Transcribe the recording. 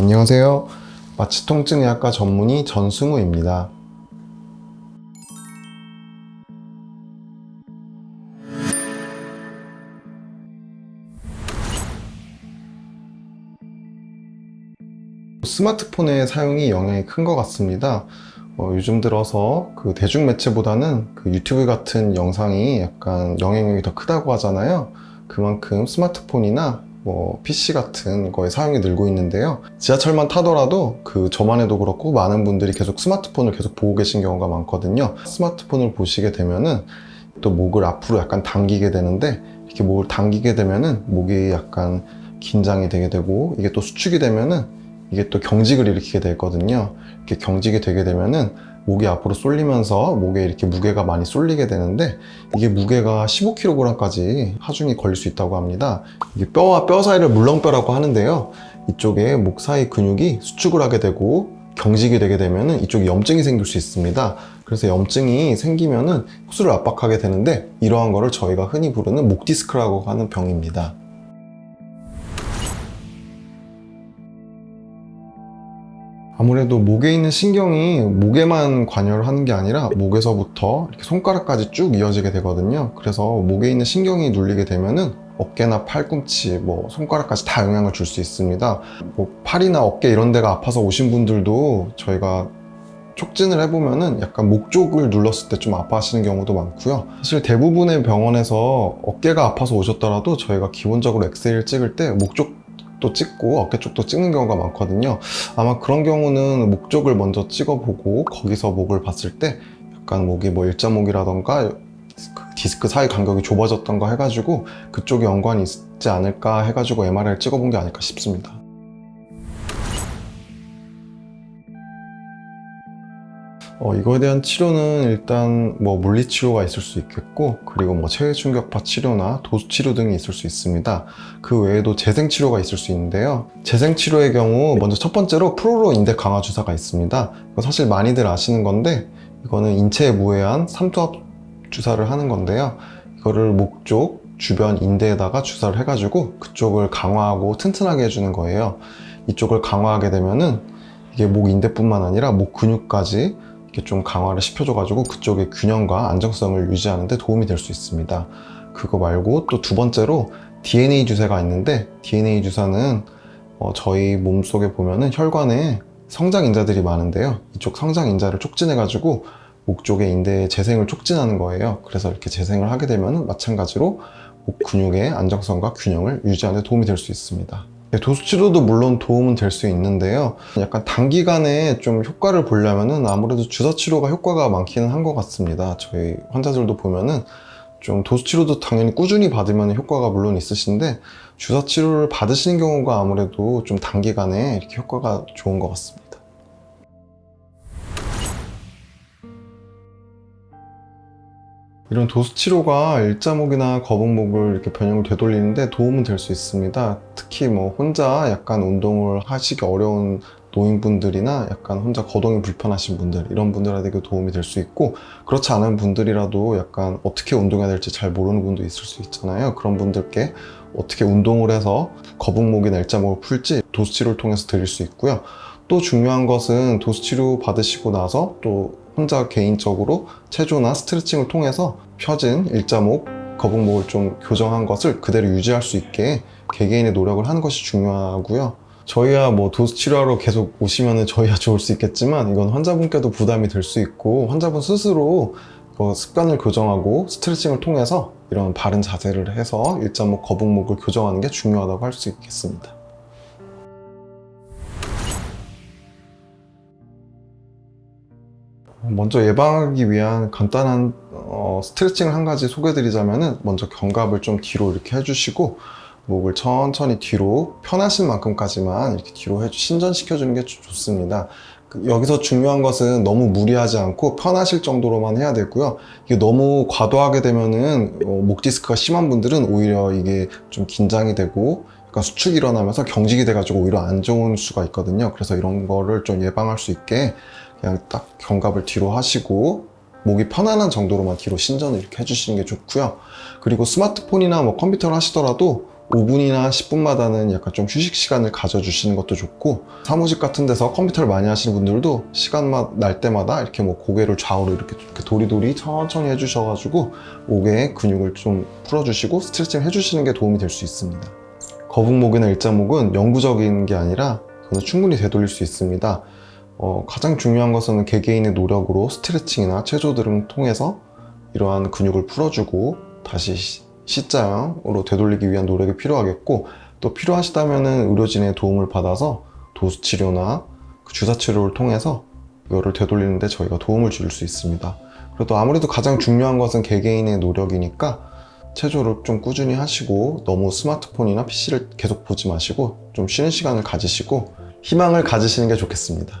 안녕하세요. 마취통증의학과 전문의 전승우입니다. 스마트폰의 사용이 영향이 큰 것 같습니다. 어, 요즘 들어서 그 대중 매체보다는 그 유튜브 같은 영상이 약간 영향력이 더 크다고 하잖아요. 그만큼 스마트폰이나 뭐 PC 같은 거에 사용이 늘고 있는데요. 지하철만 타더라도 그 저만 해도 그렇고 많은 분들이 계속 스마트폰을 계속 보고 계신 경우가 많거든요. 스마트폰을 보시게 되면은 또 목을 앞으로 약간 당기게 되는데 이렇게 목을 당기게 되면은 목이 약간 긴장이 되게 되고 이게 또 수축이 되면은 이게 또 경직을 일으키게 되거든요. 이렇게 경직이 되게 되면은 목이 앞으로 쏠리면서 목에 이렇게 무게가 많이 쏠리게 되는데 이게 무게가 15kg까지 하중이 걸릴 수 있다고 합니다. 이게 뼈와 뼈 사이를 물렁뼈라고 하는데요. 이쪽에 목 사이 근육이 수축을 하게 되고 경직이 되게 되면은 이쪽에 염증이 생길 수 있습니다. 그래서 염증이 생기면은 흡수를 압박하게 되는데 이러한 거를 저희가 흔히 부르는 목 디스크라고 하는 병입니다. 아무래도 목에 있는 신경이 목에만 관여를 하는 게 아니라 목에서부터 이렇게 손가락까지 쭉 이어지게 되거든요. 그래서 목에 있는 신경이 눌리게 되면은 어깨나 팔꿈치, 뭐 손가락까지 다 영향을 줄 수 있습니다. 뭐 팔이나 어깨 이런 데가 아파서 오신 분들도 저희가 촉진을 해보면은 약간 목 쪽을 눌렀을 때 좀 아파하시는 경우도 많고요. 사실 대부분의 병원에서 어깨가 아파서 오셨더라도 저희가 기본적으로 엑스레이를 찍을 때 목 쪽 도 찍고 어깨 쪽도 찍는 경우가 많거든요. 아마 그런 경우는 목 쪽을 먼저 찍어보고 거기서 목을 봤을 때 약간 목이 뭐 일자목이라던가 그 디스크 사이 간격이 좁아졌던가 해가지고 그쪽에 연관이 있지 않을까 해가지고 MRI를 찍어본 게 아닐까 싶습니다. 어, 이거에 대한 치료는 일단 뭐 물리 치료가 있을 수 있겠고 그리고 뭐 체외 충격파 치료나 도수 치료 등이 있을 수 있습니다. 그 외에도 재생 치료가 있을 수 있는데요. 재생 치료의 경우 먼저 첫 번째로 프로로 인대 강화 주사가 있습니다. 이거 사실 많이들 아시는 건데 이거는 인체에 무해한 삼투압 주사를 하는 건데요. 이거를 목 쪽 주변 인대에다가 주사를 해가지고 그쪽을 강화하고 튼튼하게 해주는 거예요. 이쪽을 강화하게 되면은 이게 목 인대뿐만 아니라 목 근육까지 이렇게 좀 강화를 시켜줘가지고 그쪽의 균형과 안정성을 유지하는 데 도움이 될 수 있습니다. 그거 말고 또 두 번째로 DNA 주사가 있는데 DNA 주사는 어, 저희 몸속에 보면은 혈관에 성장 인자들이 많은데요. 이쪽 성장 인자를 촉진해가지고 목 쪽의 인대의 재생을 촉진하는 거예요. 그래서 이렇게 재생을 하게 되면 마찬가지로 목 근육의 안정성과 균형을 유지하는 데 도움이 될 수 있습니다. 네, 도수 치료도 물론 도움은 될 수 있는데요. 약간 단기간에 좀 효과를 보려면은 아무래도 주사 치료가 효과가 많기는 한 것 같습니다. 저희 환자들도 보면은 좀 도수 치료도 당연히 꾸준히 받으면 효과가 물론 있으신데 주사 치료를 받으시는 경우가 아무래도 좀 단기간에 이렇게 효과가 좋은 것 같습니다. 이런 도수 치료가 일자목이나 거북목을 이렇게 변형을 되돌리는데 도움은 될 수 있습니다. 특히 뭐 혼자 약간 운동을 하시기 어려운 노인분들이나 약간 혼자 거동이 불편하신 분들 이런 분들에게 도움이 될 수 있고 그렇지 않은 분들이라도 약간 어떻게 운동해야 될지 잘 모르는 분도 있을 수 있잖아요. 그런 분들께 어떻게 운동을 해서 거북목이나 일자목을 풀지 도수 치료를 통해서 드릴 수 있고요. 또 중요한 것은 도수 치료 받으시고 나서 또 혼자 개인적으로 체조나 스트레칭을 통해서 펴진 일자목, 거북목을 좀 교정한 것을 그대로 유지할 수 있게 개개인의 노력을 하는 것이 중요하고요. 저희야 뭐 도수 치료하러 계속 오시면은 저희야 좋을 수 있겠지만 이건 환자분께도 부담이 될 수 있고 환자분 스스로 뭐 습관을 교정하고 스트레칭을 통해서 이런 바른 자세를 해서 일자목, 거북목을 교정하는 게 중요하다고 할 수 있겠습니다. 먼저 예방하기 위한 간단한 어, 스트레칭을 한 가지 소개드리자면은 먼저 견갑을 좀 뒤로 이렇게 해주시고 목을 천천히 뒤로 편하신 만큼까지만 이렇게 뒤로 해주 신전시켜 주는 게 좋- 좋습니다. 그- 여기서 중요한 것은 너무 무리하지 않고 편하실 정도로만 해야 되고요. 이게 너무 과도하게 되면은 어, 목 디스크가 심한 분들은 오히려 이게 좀 긴장이 되고 약간 수축이 일어나면서 경직이 돼가지고 오히려 안 좋은 수가 있거든요. 그래서 이런 거를 좀 예방할 수 있게 그냥 딱 견갑을 뒤로 하시고 목이 편안한 정도로만 뒤로 신전을 이렇게 해주시는 게 좋고요. 그리고 스마트폰이나 뭐 컴퓨터를 하시더라도 5분이나 10분마다는 약간 좀 휴식 시간을 가져주시는 것도 좋고 사무직 같은 데서 컴퓨터를 많이 하시는 분들도 시간만 날 때마다 이렇게 뭐 고개를 좌우로 이렇게, 이렇게 도리도리 천천히 해주셔가지고 목의 근육을 좀 풀어주시고 스트레칭 해주시는 게 도움이 될 수 있습니다. 거북목이나 일자목은 영구적인 게 아니라 이거는 충분히 되돌릴 수 있습니다. 어, 가장 중요한 것은 개개인의 노력으로 스트레칭이나 체조 등을 통해서 이러한 근육을 풀어주고 다시 시- C자형으로 되돌리기 위한 노력이 필요하겠고 또 필요하시다면 의료진의 도움을 받아서 도수 치료나 그 주사 치료를 통해서 이거를 되돌리는데 저희가 도움을 줄 수 있습니다. 그래도 아무래도 가장 중요한 것은 개개인의 노력이니까 체조를 좀 꾸준히 하시고 너무 스마트폰이나 PC를 계속 보지 마시고 좀 쉬는 시간을 가지시고 희망을 가지시는 게 좋겠습니다.